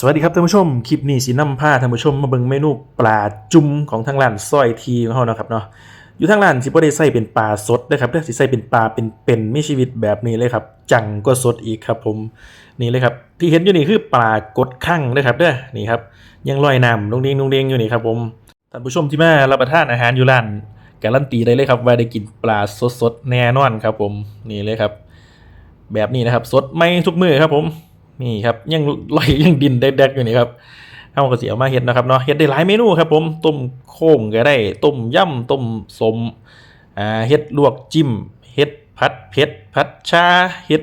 สวัสดีครับท่านผู้ชม คลิปนี้สีน้ำผ้าท่านผู้ชมมาเบิ่งเมนูปลาจุ่มของทางร้านซอยทีของเรานะครับเนาะอยู่ทางร้านสิบ่ได้ใส่เป็นปลาสดนะครับเด้อสิใส่เป็นปลาเป็นเป็นมีชีวิตแบบนี้เลยครับ จังก็สดอีกครับผมนี่เลยครับที่เห็นอยู่นี่คือปลากดข้างนะครับเด้อนี่ครับยังลอยน้ำลงเด้งลงเด้งอยู่นี่ครับผมท่านผู้ชมที่มารับประทานอาหารอยู่ร้านการันตีได้เลยครับว่าได้กินปลาสดๆแน่นอนครับผมนี่เลยครับ แบบนี้นะครับสดไม่ทุกมือครับผม นี่ครับยังลอยยังดินแดกๆอยู่นี่ครับเฮาวก็สิเอามาเฮ็ดนะครับเนาะเฮ็ดได้หลายเมนูครับผมต้มโค้งก็ได้ต้มยำต้มสมอ่าเฮ็ดลวกจิ้มเฮ็ดผัดเผ็ดผัดชาเฮ็ด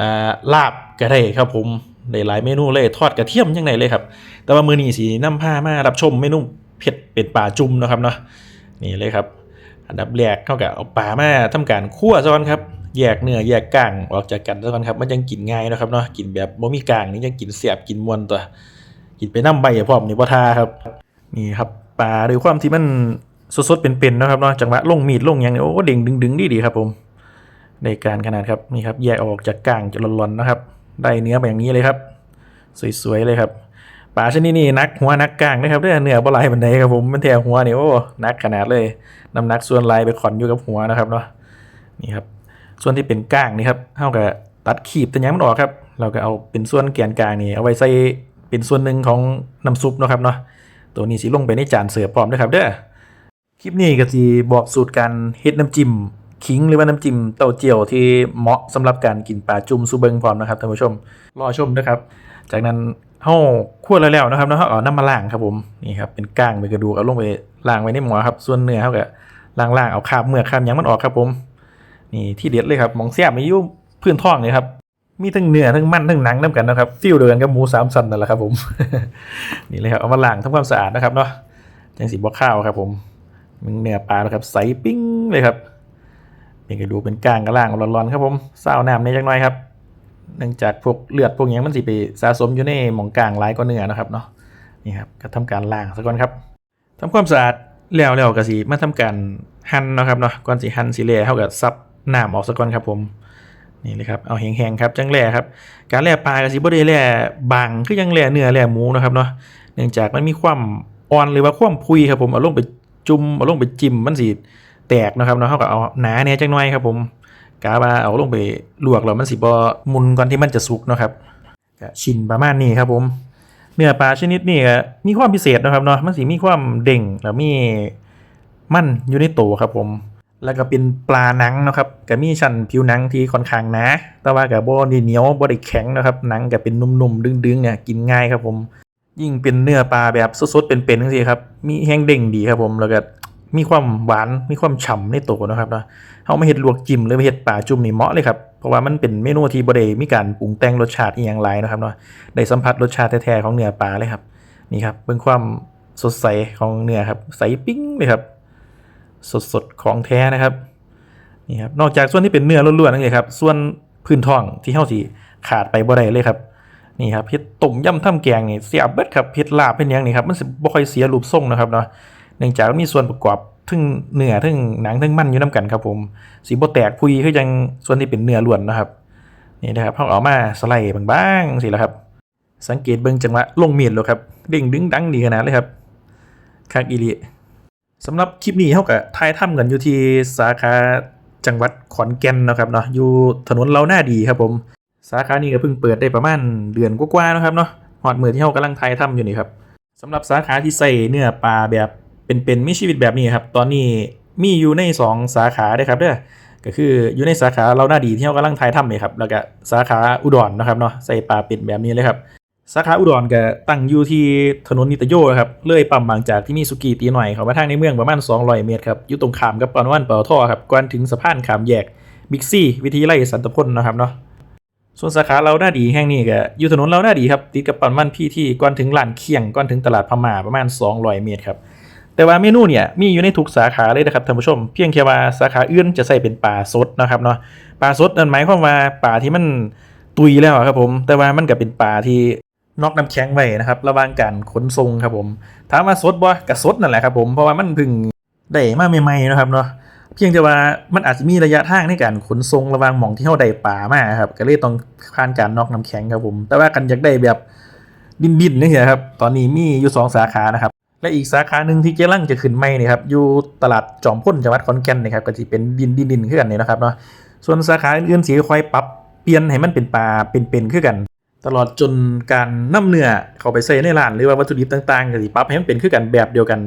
อ่าลาบก็ได้ครับผมได้หลายเมนูเลยทอดกระเทียมยังไงเลยครับ แต่ว่ามือนี้สินำพามารับชมเมนูเผ็ดเป็ดปลาจุ่มนะครับเนาะนี่เลยครับอันดับแรกเขาก็เอาปลามาทำการคั่วซะก่อนครับ แยกเนื้อแยกก้างออกจากกันซะก่อนครับ มันยังกินง่ายนะครับเนาะกินแบบบ่มีก้างนี่ยังกินเสียบกินมวนตัว กินไปน้ำใบพร้อมนี่บ่ทาครับ นี่ครับปลาด้วยความที่มันสดๆเป็นๆนะครับเนาะจังหวะลงมีดลงหยังเนี่ยโอ้เด้งดึงๆดีๆครับผมในการขนาดครับนี่ครับแยกออกจากก้างจะร้อนๆนะครับ ได้เนื้อมาอย่างนี้เลยครับ สวยๆเลยครับปลาชนิดนี้นักหัวนักกลางนะครับเด้อเนื้อบ่หลายปานใดครับผมมันแท้หัวนี่โอ้นักขนาดเลยน้ำหนักส่วนลายไปขอนอยู่กับหัวนะครับเนาะนี่ครับ ส่วนที่เป็นก้างนี่ครับเท่ากับตัดขีบแต่ยังมันออกครับ เราก็เอาเป็นส่วนแกนกลางนี่เอาไว้ใส่เป็นส่วนหนึ่งของน้ำซุปนะครับเนาะตัวนี้สิลงไปในจานเสิร์ฟพร้อมด้วยครับเด้อคลิปนี้ก็สิบอกสูตรการเฮ็ดน้ำจิ้มขิงหรือว่าน้ำจิ้มเต้าเจี้ยวที่เหมาะสำหรับการกินปลาจุ่มซูเบิงพร้อมนะครับท่านผู้ชมรอชมนะครับ จากนั้นเฮาคั่วแล้วแล้วนะครับเนาะเฮาเอาน้ำมาล้างครับผมนี่ครับเป็นก้างเป็นกระดูกเอาลงไปล้างไว้ในหม้อครับส่วนเนื้อเฮาก็ล้างๆเอาคราบเมือกคราบหยังมันออกครับผม นี่ที่เด็ดเลยครับมองเสียบมียู่พื้นท้องเลยครับ มีทั้งเนื้อทั้งมันทั้งหนังน้ำกันนะครับฟิลเดียวกันกับหมูสามสันนั่นแหละครับผม นี่เลยครับเอามาล้างทำความสะอาดนะครับเนาะจังสีบอกข้าวครับผมมันเนื้อปลาครับใสปิ้งเลยครับเป็นกระดูเป็นก้างกระล่างร้อนๆครับผมซาวน้ำในจักหน่อยครับเนื่องจากพวกเลือดพวกหยังมันสิไปสะสมอยู่ในหมองกลางหลายกว่าเนื้อนะครับเนาะนี่ครับก็ทำการล้างซะก่อนครับทำความสะอาดแล้วแล้วก็สิมาทำการหั่นนะครับเนาะก่อนสิหั่นสิเล่เท่ากับซับ น้ำออกซะก่อนครับผมนี่เลยครับเอาแห้งๆครับจังแล่ครับ การแล่ปลาก็สิบ่ได้แล่บางคือยังแล่เนื้อแล่หมูนะครับเนาะเนื่องจากมันมีความอ่อนหรือว่าความพุยครับผมเอาลงไปจุ่มเอาลงไปจิ้มมันสิแตกนะครับเนาะเฮาก็เอาหนาแหน่ยจังหน่อยครับผมกาบาเอาลงไปลวกแล้วมันสิบ่มุนก่อนที่มันจะสุกนะครับก็ชิ้นประมาณนี้ครับผมเนื้อปลาชนิดนี้ก็มีความพิเศษนะครับเนาะมันสิมีความเด้งแล้วมีมันอยู่ในตัวครับผม แล้วก็เป็นปลาหนังนะครับก็มีชั้นผิวหนังที่ค่อนข้างหนาแต่ว่าก็บ่ได้เหนียวบ่ได้แข็งนะครับหนังก็เป็นนุ่มๆดึงๆเนี่ยกินง่ายครับผม ยิ่งเป็นเนื้อปลาแบบสดๆเป็นๆจังซี่ครับมีแห้งเด้งดีครับผมแล้วก็มีความหวานมีความฉ่ำในตัวนะครับเนาะเฮามาเฮ็ดลวกจิ้มหรือมาเฮ็ดปลาจุ่มนี่เหมาะเลยครับ เพราะว่ามันเป็นเมนูที่บ่ได้มีการปรุงแต่งรสชาติอีหยังหลนะครับเนาะ ได้สัมผัสรสชาติแท้ๆของเนื้อปลาเลยครับ นี่ครับเบิ่งความสดใสของเนื้อครับ ใสปิ้งเลยครับ สดๆของแท้นะครับนี่ครับนอกจากส่วนที่เป็นเนื้อล้วนๆนั่นเลยครับส่วนพื้นท้องที่เฮาสิขาดไปบ่ได้เลยครับนี่ครับเฮ็ดต้มยำทำแกงนี่เสียบเบิดครับเฮ็ดลาบเฮ็ดหยังนี่ครับมันสิบ่ค่อยเสียรูปทรงนะครับเนาะเนื่องจากมันมีส่วนประกอบทั้งเนื้อทั้งหนังทั้งมันอยู่นํกันครับผมสีบ่แตกพุยคือจังส่วนที่เป็นเนื้อล้วนนะครับนี่นะครับเฮาเอามาสไลด์บางๆสิละครับ สังเกตเบิ่งจังหวะลงมีดแล้วครับเด้งดึงดังดีขนาดเลยครับคักอีหลี สำหรับคลิปนี้เฮาก็ถ่ายทำกันอยู่ที่สาขาจังหวัดขอนแก่นนะครับเนาะอยู่ถนนเราหน้าดีครับผม สาขานี้ก็เพิ่งเปิดได้ประมาณเดือนกว่าๆนะครับเนาะฮอดมือที่เฮากำลังถ่ายทำอยู่นี่ครับสำหรับสาขาที่ใส่เนื้อปลาแบบเป็นๆมีชีวิตแบบนี้ครับ ตอนนี้มีอยู่ใน 2 สาขาเด้ครับเด้อก็คืออยู่ในสาขาเราหน้าดีที่เฮากำลังถ่ายทำนี่ครับแล้วก็สาขาอุดรนะครับเนาะใส่ปลาเป็นแบบนี้เลยครับ สาขาอุดรก็ตั้งอยู่ที่ถนนนิตโยครับเลื่อยปั๊มบางจากที่มีสุกี้ตีหน่อยเขามาทางในเมืองประมาณ 200 เมตรครับอยู่ตรงขามกับปานวันเปตทครับก่อนถึงสะพานขามแยกบิ๊กซี่วิทยาลัยสันตพลนะครับเนาะส่วนสาขาเราหน้าดีแห่งนี้ก็อยู่ถนนเราหน้าดีครับติดกับปั๊มมันพี่ที่ก่อนถึงลานเคียงก่อนถึงตลาดพม่าประมาณ 200 เมตรครับแต่ว่าเมนูเนี่ยมีอยู่ในทุกสาขาเลยนะครับท่านผู้ชม เพียงแค่ว่าสาขาอื่นจะใส่เป็นปลาสดนะครับเนาะปลาสดนั่นหมายความว่าปลาที่มันตุยแล้วครับผม แต่ว่ามันก็เป็นปลาที่ นอกน้ำแข็งไว้นะครับ ระหว่างการขนส่งครับผมถามว่าสดบ่ก็สดนั่นแหละครับผมเพราะว่ามันพิ่งได้มาใหม่ๆนะครับเนาะเพียงแต่ว่ามันอาจจะมีระยะทางในการขนส่งระหว่างหม่องที่เฮาได้ปลามาครับก็เลยต้องผ่านการนอกน้ำแข็งครับผม แต่ว่ากันอยากได้แบบดินๆนี่แหละครับตอนนี้มีอยู่สองสาขานะครับและอีกสาขาหนึ่งที่เจ๊ลังจะขึ้นใหม่นี่ครับอยู่ตลาดจอมพ่นจังหวัดขอนแก่นนะครับก็จะเป็นดินดินดินขึ้นกันนี่นะครับเนาะส่วนสาขาอื่นๆสีคอยปรับเปลี่ยนให้มันเป็นปลาเป็นๆขึ้นกัน ตลอดจนการนำเนื้อเข้าไปใส่ในร้าน หรือว่าวัตถุดิบต่างๆก็สิปรับให้มันเป็นขึ้นกันแบบเดียวกัน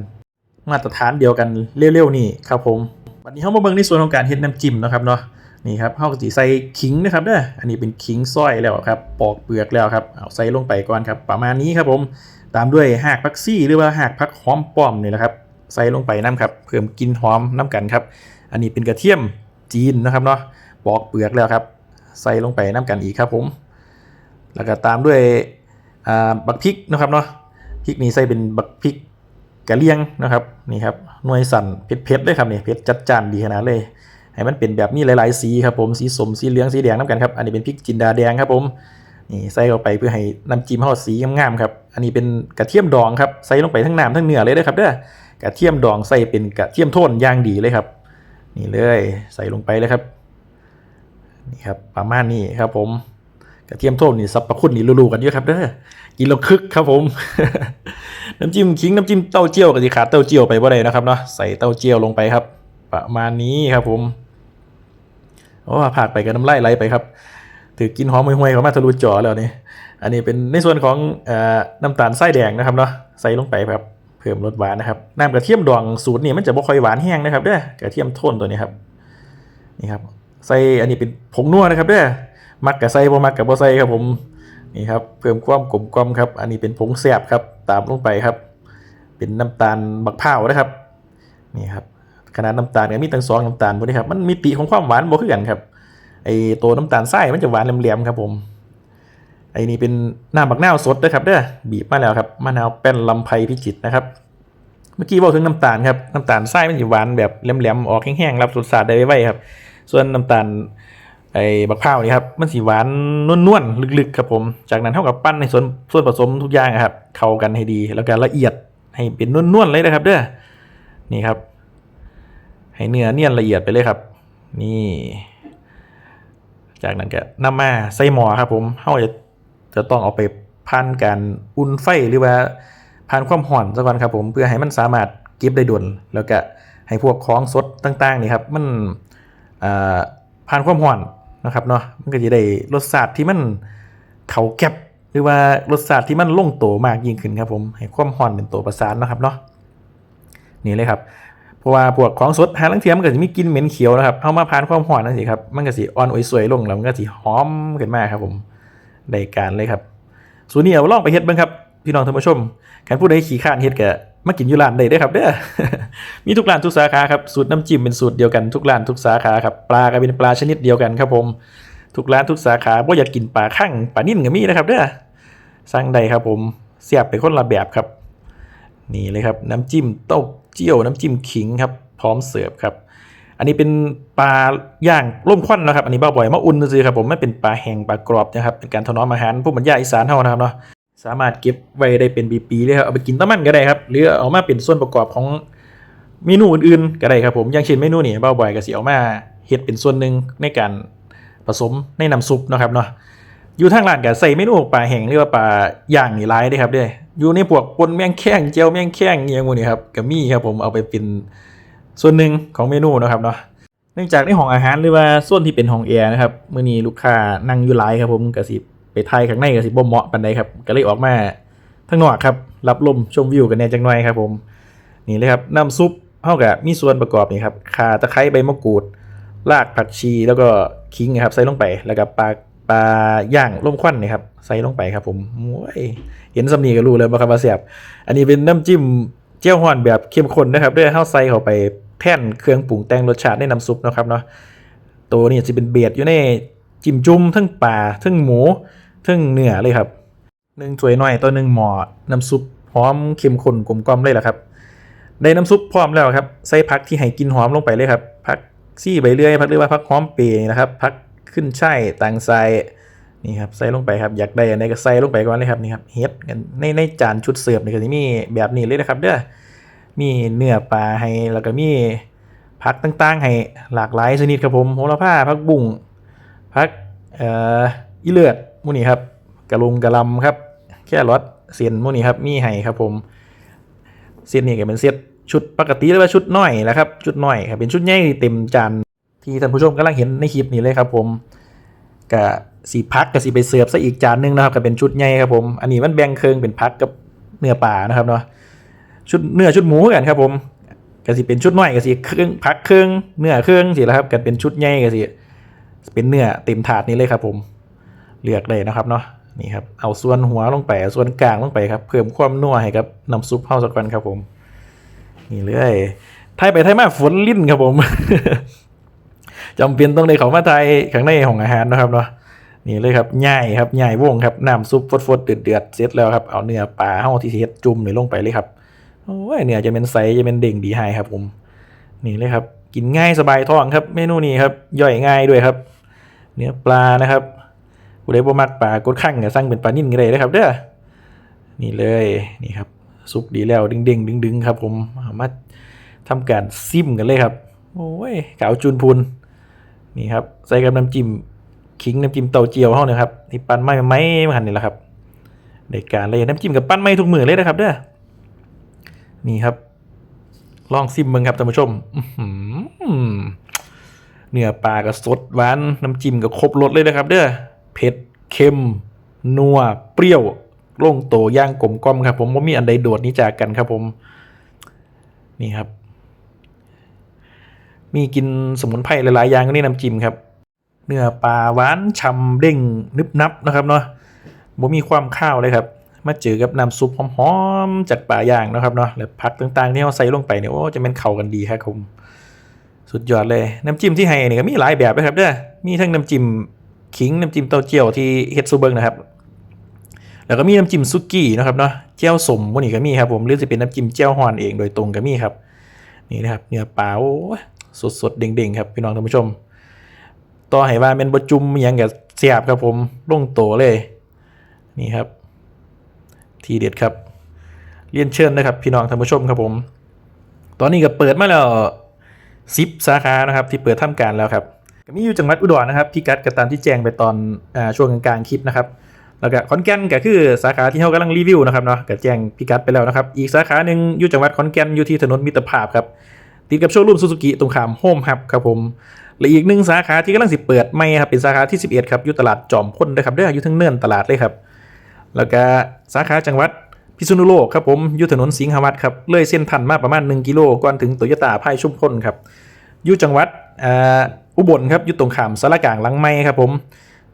มาตรฐานเดียวกันเร็วๆนี่ครับผมวันนี้เฮามาเบิ่งในส่วนของการเฮ็ดน้ำจิ้มนะครับเนาะนี่ครับเฮาก็สิใส่ขิงนะครับเด้ออันนี้เป็นขิงซอยแล้วครับ ปอกเปลือกแล้วครับเอาใส่ลงไปก่อนครับ ประมาณนี้ครับผมตามด้วยหากผักซี่หรือว่าหากผักหอมป้อมนี่แหละครับใส่ลงไปน้ำครับเพิ่มกลิ่นหอมน้ำกันครับ อันนี้เป็นกระเทียมจีนนะครับเนาะปอกเปลือกแล้วครับ ใส่ลงไปน้ำกันอีกครับผม แล้วก็ตามด้วยบักพริกนะครับเนาะพริกนี่ใส่เป็นบักพริกกะเลียงนะครับนี่ครับหน่วยสันเผ็ดๆเลยครับนี่เผ็ดจัดจ้านดีขนาดเลยให้มันเป็นแบบนี้หลายๆสีครับผมสีสมสีเหลืองสีแดงน้ำกันครับอันนี้เป็นพริกจินดาแดงครับผมนี่ใส่เข้าไปเพื่อให้น้ำจิ้มเขาสีงามๆครับอันนี้เป็นกระเทียมดองครับใส่ลงไปทั้งน้ำทั้งเนื้อเลยเด้อครับเด้อกระเทียมดองใส่เป็นกระเทียมโทนย่างดีเลยครับ นี่เลยใส่ลงไปเลยครับนี่ครับประมาณนี้ครับผม กระเทียมโทนนี่สรรพคุณนี่รูๆกันเยอะครับเด้อกินแล้วคึกครับผม น้ำจิ้มขิงน้ำจิ้มเต้าเจี้ยวก็สิขาดเต้าเจี้ยวไปบ่ได้นะครับเนาะใส่เต้าเจี้ยวลงไปครับ ประมาณนี้ครับผมโอ้ผ่านไปกับน้ำไลายไหลไปครับถือกินหอมห่วยๆเข้ามาทะลุจอแล้วนี่อันนี้เป็นในส่วนของอน้ำตาลไส้แดงนะครับเนาะใส่ลงไปครับเพิ่มรสหวานนะครับน้ำกระเทียมดองสูตรนี่มันจะบ่ค่อยหวานแห้งนะครับเด้อกระเทียมโทนตัวนี้ครับนี่ครับใส่อันนี้เป็นผงนัวนะครับเด้อ มักกับใส่บ่มักกับบ่ใส่ครับผมนี่ครับเพิ่มความกลมกล่อมครับ อันนี้เป็นผงแซบครับ ตามลงไปครับ เป็นน้ำตาลบักพร้าวนะครับนี่ครับขนาดน้ำตาลก็มีตั้งสองน้ำตาลพวกนี้ครับมันมีติของความหวานบ่คือกันครับไอตัวน้ำตาลทรายมันจะหวานแหลมๆครับผมไอนี่เป็นน้ำบักนาวสดนะครับเด้อบีบมาแล้วครับมะนาวแป้นลำไพพิจิตรนะครับ เมื่อกี้บอกถึงน้ำตาลครับน้ำตาลทรายมันจะหวานแบบแหลมๆออกแห้งๆรับรสชาติได้ไวๆครับ ส่วนน้ำตาล ไอ้บักพร้าวนี่ครับมันสีหวานนวลๆลึกๆครับผม จากนั้นเท่ากับปั้นในส่วนส่วนผสมทุกอย่างครับเข้ากันให้ดี แล้วก็ละเอียดให้เป็นนวลๆเลยนะครับ เด้อนี่ครับ ให้เนื้อเนียนละเอียดไปเลยครับ นี่ จากนั้นก็นำมาใส่หม้อครับ ผมเฮาจะจะต้องเอาไปผ่านการอุ่นไฟหรือว่าผ่านความร้อนซะก่อนครับ ผมเพื่อให้มันสามารถเก็บได้ด่วนแล้วก็ให้พวกของสดต่าง ๆ นี่ครับ มันอ่าผ่านความร้อน นะครับเนาะมันก็จะได้รสชาติที่มันเขาแก็บหรือว่ารสชาติที่มันลงโตมากยิ่งขึ้นครับผมให้ความร้อนเป็นตัวประสานนะครับเนาะนี่เลยครับเพราะว่าพวกของสดหาลังเทียมมันก็จะมีกลิ่นเหม็นเขียวนะครับเอามาผ่านความร้อนนั่นสิครับมันก็สิอ่อนอวยสวยลงแล้วมันก็สิหอมขึ้นมาครับผมได้การเลยครับส่วนนี้เอาลองไปเฮ็ดบ้างครับพี่น้องท่านผู้ชมใครผู้ใดขี่ข้านเฮ็ดก็ มากินอยู่ร้านได้เด้ครับเด้อ มีทุกร้านทุกสาขาครับ สูตรน้ำจิ้มเป็นสูตรเดียวกันทุกร้านทุกสาขาครับ ปลาก็เป็นปลาชนิดเดียวกันครับผม ทุกร้านทุกสาขาบ่อยากกินปลาข้างปลานิ่มก็มีนะครับเด้อ สั่งได้ครับผม เสียบเป็นคนละแบบครับ นี่เลยครับน้ำจิ้มเต้าเจี้ยวน้ำจิ้มขิงครับ พร้อมเสิร์ฟครับ อันนี้เป็นปลาย่างร่มควันนะครับ อันนี้บ้าบ่อยมาอุ่นซื้อครับผมไม่เป็นปลาแห้งปลากรอบนะครับ เป็นการถนอมอาหารผู้บรรยาอีสานเท่านะครับเนาะ สามารถเก็บไว้ได้เป็นปีๆเลยครับเอาไปกินต้มมันก็ได้ครับ หรือเอามาเป็นส่วนประกอบของเมนูอื่นๆก็ได้ครับผมอย่างเช่นเมนูนี่บ้าบ่อยก็สิเอามาเฮ็ดเป็นส่วนหนึ่งในการผสมในน้ำซุปนะครับเนาะอยู่ทางร้านก็ใส่เมนูปลาแห้งหรือว่าปลาย่างนี่หลายเด้ครับเด้ออยู่ในพวกปนแมงแข้งเจียวแมงแข้งอหยังพวกนี้ครับก็มีครับผมเอาไปเป็นส่วนหนึ่งของเมนูนะครับเนาะเนื่องจากในห้องอาหารหรือว่าส่วนที่เป็นห้องแอร์นะครับมื้อนี้ลูกค้านั่งอยู่หลายครับผมก็สิ ไปถ่ายข้างในก็สิบ่เหมาะปานใดครับก็เลยออกมาข้างนอกครับรับลมชมวิวกันแน่จังหน่อยครับผมนี่เลยครับน้ำซุปเฮาก็มีส่วนประกอบนี่ครับข่าตะไคร้ใบมะกรูดรากผักชีแล้วก็ขิงนะครับใส่ลงไปแล้วก็ปลาปลาย่างร่มควันนี่ครับใส่ลงไปครับผมโอ้ยเห็นสำนีก็รู้เลยว่าครับว่าแซ่บอันนี้เป็นน้ำจิ้มเจียวฮ้อนแบบเข้มข้นนะครับด้วยเฮาใส่เข้าไปแท่นเครื่องปรุงแต่งรสชาติในน้ำซุปนะครับเนาะตัวนี้จะเป็นเบียดอยู่ในจิ้มจุ่มทั้งปลาทั้งหมู ทั้งเนื้อเลยครับหนึ่งถ้วยน้อยตัวหนึ่งหม้อน้ำซุปหอมเข้มข้นกลมกล่อมเลยแหละครับ ได้น้ำซุปพร้อมแล้วครับ ใส่ผักที่ให้กินหอมลงไปเลยครับผักซี่ใบเลื่อยผักหรือว่าผักหอมเปรย์นี่นะครับผักขึ้นช่ายต่างไซนี่ครับใส่ลงไปครับอยากได้อันไหนก็ใส่ลงไปก่อนเลยครับนี่ครับเฮ็ดกันในในจานชุดเสิร์ฟนี่ก็จะมีแบบนี้เลยนะครับ เด้อมีเนื้อปลาให้แล้วก็มีผักต่างๆ ให้หลากหลายชนิดครับผมโหระพาผักบุ้งผักเอ่ออีเลือด มูนี่ครับกระลุงกระลำครับ แค่รสเส้นพวกนี้ครับมีให้ครับผมเส้นนี่ก็เป็นเซตชุดปกติหรือว่าชุดน้อยแหละครับชุดน้อยครับเป็นชุดใหญ่เต็มจานที่ท่านผู้ชมกำลังเห็นในคลิปนี้เลยครับผมก็สีพักกับสีไปเสิร์ฟซะอีกจานหนึงนะครับก็เป็นชุดใหญ่ครับผมอันนี้มันแบ่งเครื่องเป็นพักกับเนื้อปลานะครับเนาะชุดเนื้อชุดหมูกันครับผมก็สิเป็นชุดน้อยก็สิเครื่องพักเครื่องเนื้อเครื่องสิแล้วครับกันเป็นชุดใหญ่ก็สิเป็นเนื้อเต็มถาดนี้เลยครับผม เลือกเลยนะครับเนาะนี่ครับเอาส่วนหัวลงไปส่วนกลางลงไปครับเพิ่มความนัวให้กับน้ำซุปเฮาสักก่อนครับผม นี่เลยไทยไปไทยมาฝนลิ้นครับผมจำเป็นต้องได้เขามาไทยข้างในของอาหารนะครับเนาะนี่เลยครับย่ายครับย่ายวงครับน้ำซุปฟดๆเดือดๆเสร็จแล้วครับเอาเนื้อปลาเฮาที่เฮ็ดจุ่มนี่ลงไปเลยครับโอ้ยเนื้อจะเป็นใสจะเป็นเด้งดีไฮครับผม นี่เลยครับ กินง่ายสบายท้องครับ เมนูนี้ครับย่อยง่ายด้วยครับ เนื้อปลานะครับ ผู้ใดบ่มักปลากดข้างก็สั่งเป็นปลานิ่นก็ได้นะครับเด้อนี่เลยนี่ครับสุกดีแล้วดึงเด้งดึงดึงๆครับ ผมามาทำการซิมกันเลยครับ โอ้ยขาวจูนพูนนี่ครับใส่กับน้ำจิ้มขิงน้ำจิ้มเต้าเจียวเฮาเนี่ยครับที่ปั้นไม้ไม้มาหันนี่แหละครับในการเลยน้ำจิ้มกับปั้นไม้ทุกมือเลยนะครับเด้อนี่ครับ ลองซิมเบิ่งครับท่านผู้ชมเนื้อปลาก็สดหวานน้ำจิ้มก็ครบรสเลยนะครับ เด้อ เผ็ดเค็ม นัว เปรี้ยวโล่งโตย่างกลมกล่อมครับ ผมว่ามีอันใดโดดนี้จากกันครับผม นี่ครับ มีกินสมุนไพรหลายๆอย่างก็นี่น้ำจิ้มครับ เนื้อปลาหวานฉ่ำเด้งนึบนับนะครับเนาะบ่มีความข้าวเลยครับ มาเจอกับน้ำซุปหอมๆจากปลาย่างนะครับเนาะแล้วผักต่างๆที่เราใส่ลงไปเนี่ยโอ้จะเป็นเข้ากันดีครับผม สุดยอดเลย น้ำจิ้มที่ให้นี่ก็มีหลายแบบนะครับเด้อมีทั้งน้ำจิ้ม ขิงน้ำจิ้มเต้าเจี้ยวที่เฮ็ดซูเบิงนะครับ แล้วก็มีน้ำจิ้มซุกี้นะครับเนาะเจียวสมวกนี้ก็มีครับผมหรือจะเป็นน้ำจิ้มเจียวฮอนเองโดยตรงก็มีครับนี่นะครับเนื้อปลาโอ้ยสดเด้งๆครับพี่น้องท่านผู้ชม ต่อให้ว่าเป็นบะจุ่มอิหยังกับเสียบครับผมลงโตเลย นี่ครับ ทีเด็ดครับ เรียนเชิญนะครับ พี่น้องท่านผู้ชมครับผม ตอนนี้ก็เปิดมาแล้วซิปสาขานะครับ ที่เปิดทำการแล้วครับ ก็มีอยู่จังหวัดอุดรนะครับพิกัดก็ตามที่แจ้งไปตอนอช่วงกลางคลิปนะครับแล้วก็ขอนแก่นก็คือสาขาที่เขากำลังรีวิวนะครับเนาะก็แจ้งพิกัดไปแล้วนะครับ อีกสาขาหนึ่งอยู่จังหวัดขอนแก่นอยู่ที่ถนนมิตรภาพครับติดกับโชว์รูมซูซูกิตรงขามโฮมฮับครับผมและอีกหนึ่งสาขาที่กำลังสิเปิดใหม่ครับเป็นสาขาที่ 11ครับอยู่ตลาดจอมพลนะครับด้ออยู่ทั้งเนินตลาดเลยครับ แล้วก็สาขาจังหวัดพิษณุโลกครับผมอยู่ถนนสิงหวัดครับเลยเส้นทันมาประมาณ 1 กิโลก่อนถึงโตโยต้าไพ่ชุมพลครับอยู่จังหวัด อุบลครับอยู่ตรงขามสารกลางลังไม้ครับผม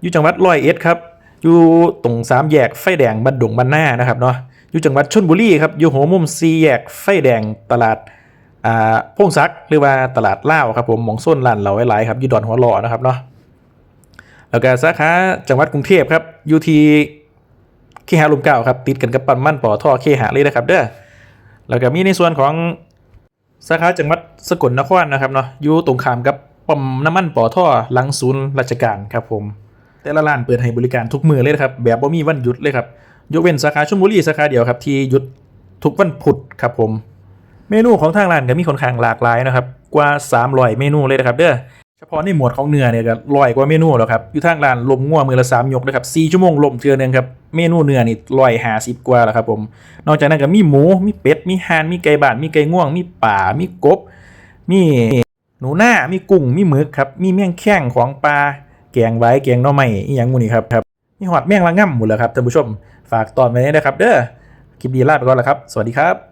อยู่จังหวัดร้อยเอ็ดครับอยู่ตรงสามแยกไฟแดงบันดงบันหน้านะครับเนาะอยู่จังหวัดชลบุรีครับอยู่หัวมุมซีแยกไฟแดงตลาดอ่าพงซักหรือว่าตลาดเล่าครับผมหมองส้นลานเหล่าหลายๆครับอยู่ดอนหัวหล่อนะครับเนาะแล้วก็สาขาจังหวัดกรุงเทพครับอยู่ที่เคหาลมเก่าครับติดกันกับปั๊มมั่นปอท่อเคหาเลยนะครับเด้อแล้วก็มีในส่วนของสาขาจังหวัดสกลนครนะครับเนาะอยู่ตรงข้ามกับ ปั๊มน้ำมันปอท่อหลังศูนย์ราชการครับผม แต่ละร้านเปิดให้บริการทุกมือเลยนะครับแบบบ่มีวันหยุดเลยครับยกเว้นสาขาชลบุรีสาขาเดียวครับที่หยุดทุกวันพุธครับผม เมนูของทางร้านก็มีค่อนข้างหลากหลายนะครับกว่า300เมนูเลยนะครับเด้อเฉพาะในหมวดของเนื้อเนี่ยก็ร้อยกว่าเมนูแล้วครับอยู่ทางร้านลมง่วมือละสามยกนะครับสี่ชั่วโมงลมเทือนึงครับเมนูเนื้อนี่ร้อยห้าสิบกว่าแล้วครับผม นอกจากนั้นก็มีหมูมีเป็ดมีห่านมีไก่บ้านมีไก่ง่วง มีป่ามีกบ มี หนูหน้ามีกุ้งมีหมึกครับมีเมี่ยงแข้งของปลาแกงไว้แกงหน่อไม้อีหยังมูนี่ครับครับมีหอดแมงละง่ำหมดแล้วครับท่านผู้ชม ฝากตอนไว้ด้วยนะครับ เด้อคลิปดีลาไปก่อนแล้วครับ สวัสดีครับ